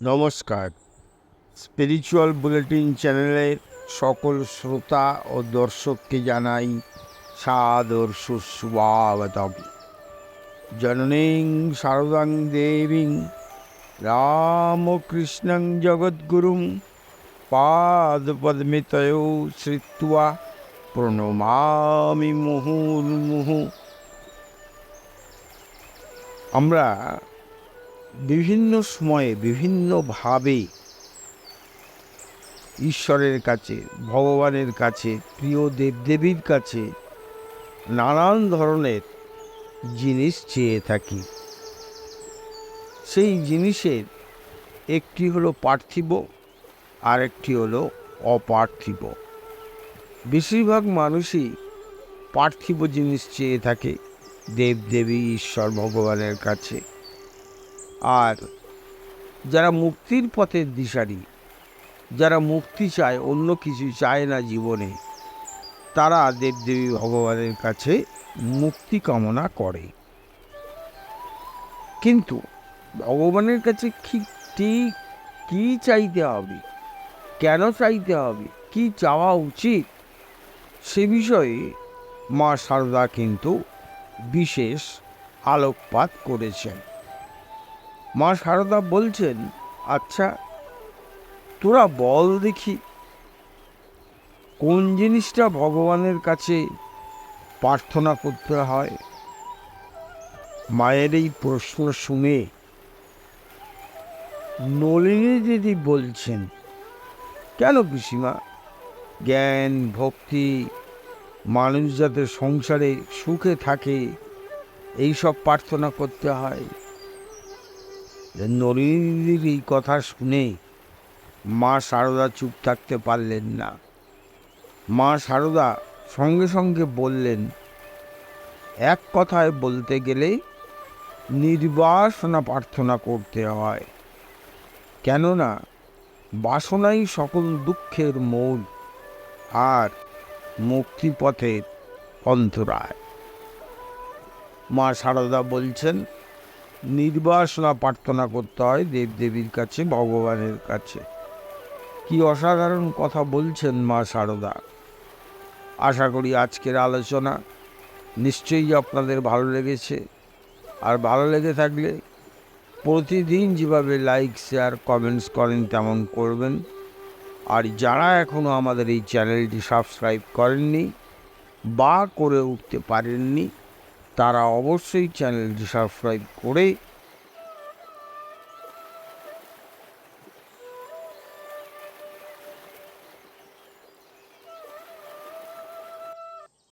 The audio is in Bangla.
নমস্কার। স্পিরিচুয়াল বুলেটিন চ্যানেলের সকল শ্রোতা ও দর্শককে জানাই সাদর সুস্বাগতম। জননীং শারদাং দেবীং রামকৃষ্ণং জগদ্গুরুং পাদপদ্মিতয় শ্রিত্বা প্রণমামি মুহুর্মুহু। আমরা বিভিন্ন সময়ে বিভিন্নভাবে ঈশ্বরের কাছে, ভগবানের কাছে, প্রিয় দেবদেবীর কাছে নানান ধরনের জিনিস চেয়ে থাকি। সেই জিনিসের একটি হলো পার্থিব আর একটি হলো অপার্থিব। বেশিরভাগ মানুষই পার্থিব জিনিস চেয়ে থাকে, দেবদেবী, ঈশ্বর ভগবানের কাছে। আর যারা মুক্তির পথের দিশারি, যারা মুক্তি চায়, অন্য কিছু চায় না জীবনে, তারা দেবদেবী ভগবানের কাছে মুক্তি কামনা করে। কিন্তু ভগবানের কাছে ঠিক, কী চাইতে হবে, কেন চাইতে হবে, কি চাওয়া উচিত, সে বিষয়ে মা সারদা কিন্তু বিশেষ আলোকপাত করেছেন। মা সারদা বলছেন আচ্ছা তোরা বল দেখি, কোন জিনিসটা ভগবানের কাছে প্রার্থনা করতে হয়? মায়ের এই প্রশ্ন শুনে নলিনী দিদি বলছেন, কেন পিসিমা? জ্ঞান, ভক্তি, মানুষ যাতে সংসারে সুখে থাকে এই সব প্রার্থনা করতে হয়। নলিনীর এই কথা শুনে মা সারদা চুপ থাকতে পারলেন না। মা সারদা সঙ্গে সঙ্গে বললেন, এক কথায় বলতে গেলে নির্বাসনা প্রার্থনা করতে হয়। কেননা বাসনাই সকল দুঃখের মূল আর মুক্তিপথের অন্তরায়। মা সারদা বলছেন নির্বাসনা প্রার্থনা করতে হয় দেবদেবীর কাছে, ভগবানের কাছে। কি অসাধারণ কথা বলছেন মা সারদা। আশা করি আজকের আলোচনা নিশ্চয়ই আপনাদের ভালো লেগেছে। আর ভালো লেগে থাকলে প্রতিদিন যেভাবে লাইক শেয়ার কমেন্টস করেন তেমন করবেন। আর যারা এখনও আমাদের এই চ্যানেলটি সাবস্ক্রাইব করেননি বা করে উঠতে পারেননি তারা অবশ্যই চ্যানেলটি সাবস্ক্রাইব করে